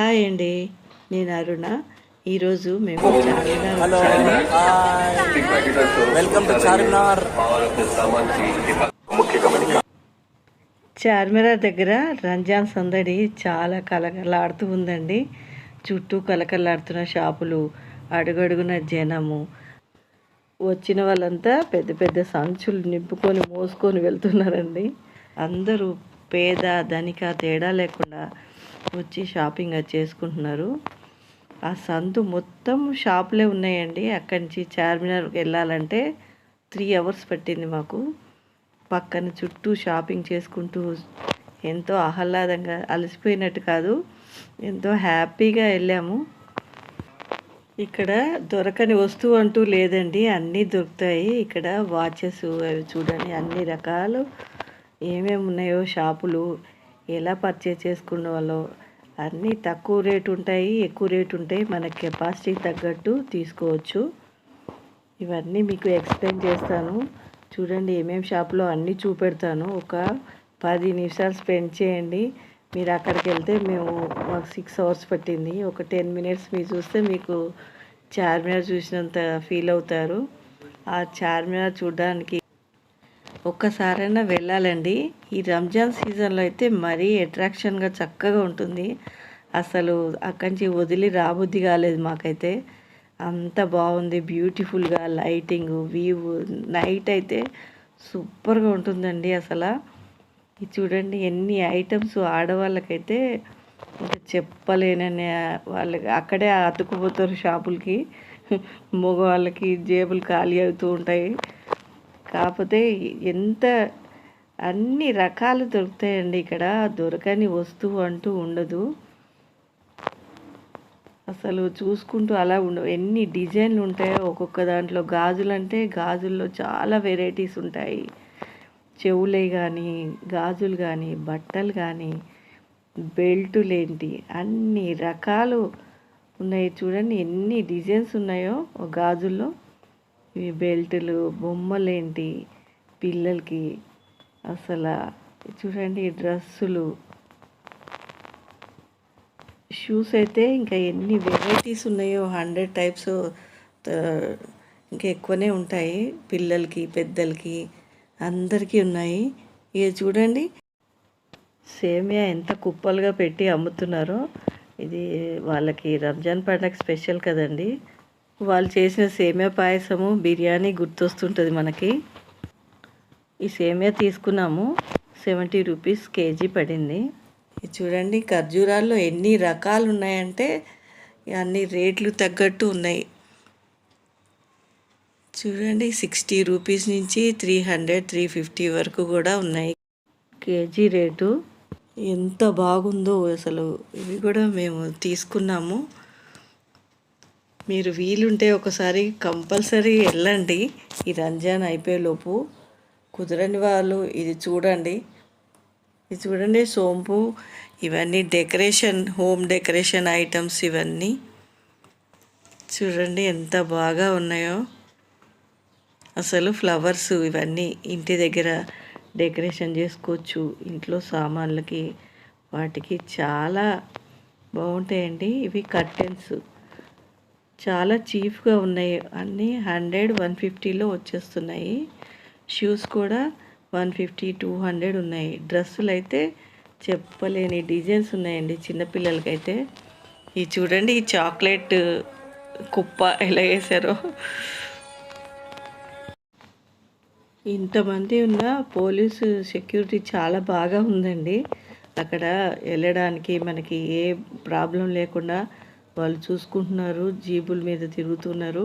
Hi అండి. నేను అరుణ. ఈరోజు మేము చార్మినార్ దగ్గర రంజాన్ సందడి చాలా కలకలాడుతూ ఉందండి. చుట్టూ కలకలాడుతున్న షాపులు అడుగడుగున జనము. వచ్చిన వాళ్ళంతా పెద్ద పెద్ద సంచులు నింపుకొని మోసుకొని వెళ్తున్నారండి. అందరూ పేద ధనిక తేడా లేకుండా వచ్చి షాపింగ్ అది చేసుకుంటున్నారు. ఆ సందు మొత్తం షాపులే ఉన్నాయండి. అక్కడి నుంచి చార్మినార్కి వెళ్ళాలంటే త్రీ అవర్స్ పట్టింది మాకు. పక్కన చుట్టూ షాపింగ్ చేసుకుంటూ ఎంతో ఆహ్లాదంగా అలసిపోయినట్టు కాదు ఎంతో హ్యాపీగా వెళ్ళాము. ఇక్కడ దొరకని వస్తువు అంటూ లేదండి అన్నీ దొరుకుతాయి. ఇక్కడ వాచెస్ అవి చూడండి అన్ని రకాలు ఏమేమి ఉన్నాయో షాపులు. ఎలా పర్చేజ్ చేసుకున్న వాళ్ళో అన్నీ తక్కువ రేటు ఉంటాయి ఎక్కువ రేటు ఉంటాయి. మన కెపాసిటీకి తగ్గట్టు తీసుకోవచ్చు. ఇవన్నీ మీకు ఎక్స్ప్లెయిన్ చేస్తాను. చూడండి ఏమేమి షాప్లో అన్నీ చూపెడతాను. ఒక పది నిమిషాలు స్పెండ్ చేయండి. మీరు అక్కడికి వెళ్తే మేము మాకు సిక్స్ అవర్స్ పట్టింది. ఒక టెన్ మినిట్స్ మీరు చూస్తే మీకు చార్మినార్ చూసినంత ఫీల్ అవుతారు. ఆ చార్మినార్ చూడడానికి ఒక్కసారైనా వెళ్ళాలండి. ఈ రంజాన్ సీజన్లో అయితే మరీ అట్రాక్షన్గా చక్కగా ఉంటుంది. అసలు అక్కడి నుంచి వదిలి రాబుద్ది కాలేదు మాకైతే. అంత బాగుంది బ్యూటిఫుల్గా లైటింగ్ వ్యూ నైట్ అయితే సూపర్గా ఉంటుందండి అసలు. ఇది చూడండి ఎన్ని ఐటమ్స్ ఆడవాళ్ళకైతే ఇంకా చెప్పలేనని వాళ్ళకి అక్కడే అతుకుపోతారు షాపులకి. మగవాళ్ళకి జేబులు ఖాళీ అవుతూ ఉంటాయి. కాకపోతే ఎంత అన్ని రకాలు దొరుకుతాయండి ఇక్కడ. దొరకని వస్తువు అంటూ ఉండదు. అసలు చూసుకుంటూ అలా ఉండవు. ఎన్ని డిజైన్లు ఉంటాయో ఒక్కొక్క దాంట్లో. గాజులు అంటే గాజుల్లో చాలా వెరైటీస్ ఉంటాయి. చెవులే కానీ గాజులు కానీ బట్టలు కానీ బెల్టులేంటి అన్ని రకాలు ఉన్నాయి. చూడండి ఎన్ని డిజైన్స్ ఉన్నాయో గాజుల్లో. ఇవి బెల్టులు బొమ్మలేంటి పిల్లలకి అసలు? చూడండి డ్రెస్సులు. షూస్ అయితే ఇంకా ఎన్ని వెరైటీస్ ఉన్నాయో హండ్రెడ్ టైప్స్ ఇంకా ఎక్కువనే ఉంటాయి. పిల్లలకి పెద్దలకి అందరికీ ఉన్నాయి. ఇక చూడండి. సేమియా ఎంత కుప్పలుగా పెట్టి అమ్ముతున్నారో. ఇది వాళ్ళకి రంజాన్ పండగ స్పెషల్ కదండి. వాళ్ళు చేసిన సేమియా పాయసము బిర్యానీ గుర్తొస్తుంటుంది మనకి. ఈ సేమియా తీసుకున్నాము. సెవెంటీ రూపీస్ కేజీ పడింది. చూడండి ఖర్జూరాల్లో ఎన్ని రకాలు ఉన్నాయంటే అన్ని రేట్లు తగ్గట్టు ఉన్నాయి. చూడండి సిక్స్టీ రూపీస్ నుంచి త్రీ హండ్రెడ్ త్రీ ఫిఫ్టీ వరకు కూడా ఉన్నాయి. KG rate. ఎంత బాగుందో అసలు. ఇవి కూడా మేము తీసుకున్నాము. మీరు వీలుంటే ఒకసారి కంపల్సరీ వెళ్ళండి. ఈ రంజాన్ అయిపోయేలోపు కుదరని వాళ్ళు ఇది చూడండి. ఇది చూడండి సోంపు ఇవన్నీ డెకరేషన్ హోమ్ డెకరేషన్ ఐటమ్స్ ఇవన్నీ. చూడండి ఎంత బాగా ఉన్నాయో. అసలు ఫ్లవర్స్ ఇవన్నీ ఇంటి దగ్గర డెకరేషన్ చేసుకోవచ్చు. ఇంట్లో సామాన్లకి వాటికి చాలా బాగుంటాయండి. ఇవి కర్టెన్స్. చాలా చీఫ్గా ఉన్నాయి. అన్నీ హండ్రెడ్ వన్ ఫిఫ్టీలో వచ్చేస్తున్నాయి. షూస్ కూడా వన్ ఫిఫ్టీ టూ హండ్రెడ్ ఉన్నాయి. డ్రెస్సులు అయితే చెప్పలేని డిజైన్స్ ఉన్నాయండి చిన్నపిల్లలకైతే ఈ చూడండి ఈ చాక్లెట్ కుప్ప ఎలా వేసారో ఇంతమంది ఉన్న పోలీసు సెక్యూరిటీ చాలా బాగా ఉందండి. అక్కడ వెళ్ళడానికి మనకి ఏ ప్రాబ్లం లేకుండా వాళ్ళు చూసుకుంటున్నారు జీబుల మీద తిరుగుతున్నారు.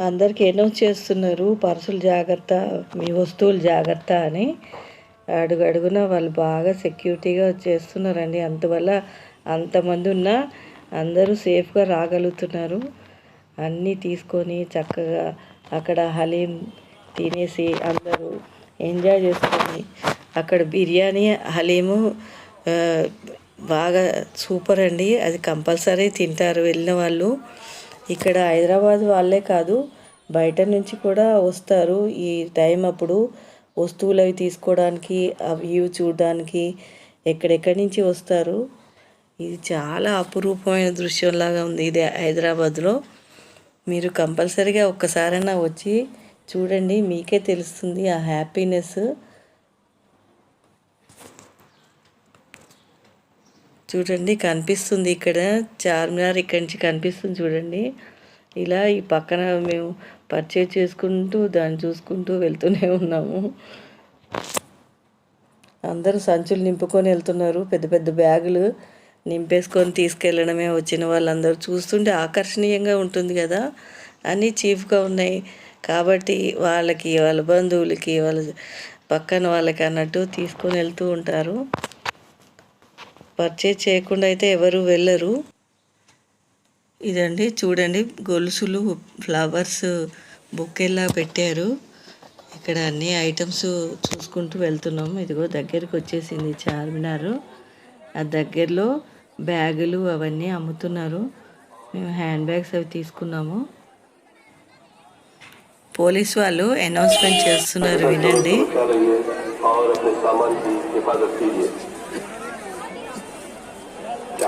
అందరికి అనౌన్స్ చేస్తున్నారు పర్సులు జాగ్రత్త మీ వస్తువులు జాగ్రత్త అని. అడుగు అడుగున వాళ్ళు బాగా సెక్యూరిటీగా చేస్తున్నారండి. అందువల్ల అంతమంది ఉన్నా అందరూ సేఫ్గా రాగలుగుతున్నారు. అన్నీ తీసుకొని చక్కగా అక్కడ హలీం తినేసి అందరూ ఎంజాయ్ చేసుకొని అక్కడ బిర్యానీ హలీము బాగా సూపర్ అండి. అది కంపల్సరీ తింటారు వెళ్ళిన వాళ్ళు. ఇక్కడ హైదరాబాద్ వాళ్ళే కాదు బయట నుంచి కూడా వస్తారు. ఈ టైం అప్పుడు వస్తువులు అవి తీసుకోవడానికి ఆ వ్యూ చూడడానికి ఎక్కడెక్కడి నుంచి వస్తారు. ఇది చాలా అపురూపమైన దృశ్యంలాగా ఉంది ఇది హైదరాబాద్లో. మీరు కంపల్సరీగా ఒక్కసారైనా వచ్చి చూడండి మీకే తెలుస్తుంది ఆ హ్యాపీనెస్. చూడండి కనిపిస్తుంది ఇక్కడ. చార్మినార్ ఇక్కడి నుంచి కనిపిస్తుంది చూడండి. ఇలా ఈ పక్కన మేము పర్చేజ్ చేసుకుంటూ దాన్ని చూసుకుంటూ వెళ్తూనే ఉన్నాము. అందరూ సంచులు నింపుకొని వెళ్తున్నారు. పెద్ద పెద్ద బ్యాగులు నింపేసుకొని తీసుకెళ్ళడమే వచ్చిన వాళ్ళందరూ. చూస్తుంటే ఆకర్షణీయంగా ఉంటుంది కదా అన్నీ చీఫ్గా ఉన్నాయి. కాబట్టి వాళ్ళకి వాళ్ళ బంధువులకి వాళ్ళ పక్కన వాళ్ళకి అన్నట్టు తీసుకొని వెళ్తూ ఉంటారు. పర్చేజ్ చేయకుండా అయితే ఎవరు వెళ్ళరు. ఇదండి చూడండి గొలుసులు ఫ్లవర్స్ బుక్కెలా పెట్టారు. ఇక్కడ అన్ని ఐటమ్స్ చూసుకుంటూ వెళ్తున్నాం. ఇదిగో దగ్గరికి వచ్చేసింది చార్మినార్. ఆ దగ్గరలో బ్యాగులు అవన్నీ అమ్ముతున్నారు. మేము హ్యాండ్ బ్యాగ్స్ అవి తీసుకున్నాము. పోలీస్ వాళ్ళు అనౌన్స్మెంట్ చేస్తున్నారు వినండి.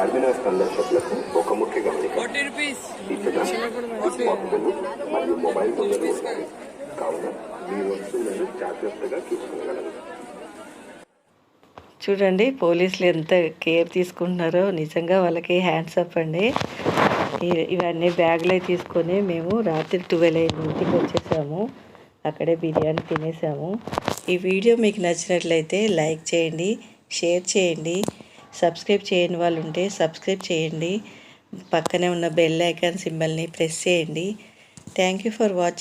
చార్మినార్ సందర్శకులకు ఒక ముఖ్య గమనిక మరియు మొబైల్ ఫోన్లు ఉన్నాయి. కావున మీ వస్తువులను జాగ్రత్తగా చూసుకోగలరు. చూడండి పోలీసులు ఎంత కేర్ తీసుకుంటున్నారో. నిజంగా వాళ్ళకి హ్యాండ్స్ అప్ అండి. ఇవన్నీ బ్యాగ్లో తీసుకొని మేము రాత్రి ట్వెల్వ్ అయింది. ఇంటికి వచ్చేసాము. అక్కడే బిర్యానీ తినేసాము. ఈ వీడియో మీకు నచ్చినట్లయితే లైక్ చేయండి షేర్ చేయండి. సబ్స్క్రైబ్ చేయని వాళ్ళు ఉంటే సబ్స్క్రైబ్ చేయండి. పక్కనే ఉన్న బెల్ ఐకాన్ సింబల్ని ప్రెస్ చేయండి. Thank you for watching.